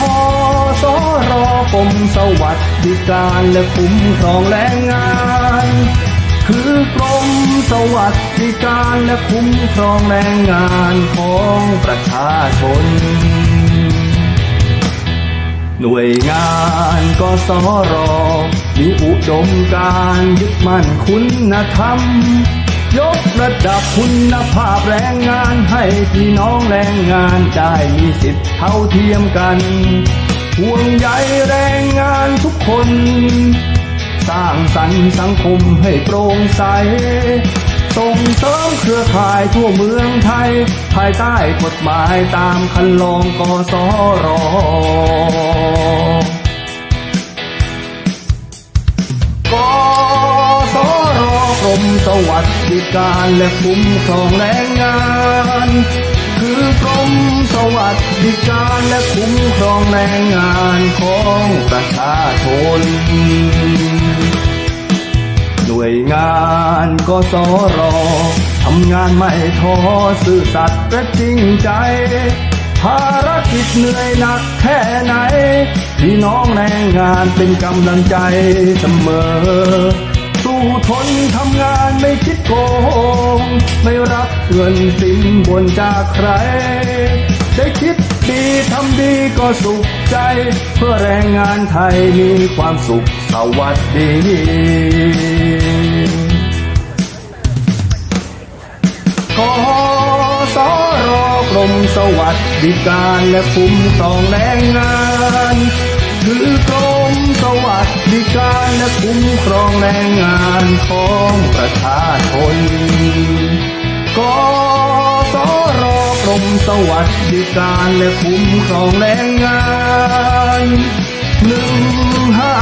หสรกรมสวัสดิการและคุ้มครองแรงงาน คือกรมสวัสดิการและคุ้มครองแรงงานของประชาชน หน่วยงานกสรมีอุดมการยึดมั่นคุณธรรม ยกระดับคุณภาพแรงงานให้พี่น้องแรงงานได้มีสิทธิ์เท่าเทียมกัน ห่วงใยแรงงานทุกคน สร้างสรรค์สังคมให้โปร่งใส ส่งเสริมเครือข่ายทั่วเมืองไทย ภายใต้กฎหมายตามคันลองกสร มสวัสดิการและคุ้มครองแรงงาน คือกรมสวัสดิการและคุ้มครองแรงงานของประชาชน หน่วยงานกสรทำงานไม่ท้อซื่อสัตย์และจริงใจ ภารกิจเหนื่อยหนักแค่ไหน พี่น้องแรงงานเป็นกำลังใจเสมอ ไม่รับเงินสินบนจากใคร ได้คิดดีทำดีก็สุขใจ เพื่อแรงงานไทยมีความสุขสวัสดีกสรกรมสวัสดิการและคุ้มครองแรงงานคือกรมสวัสดิการและคุ้มครองแรงงานของประชา สวัสดิการและคุ้มครองแรงงานหนึ่งห้า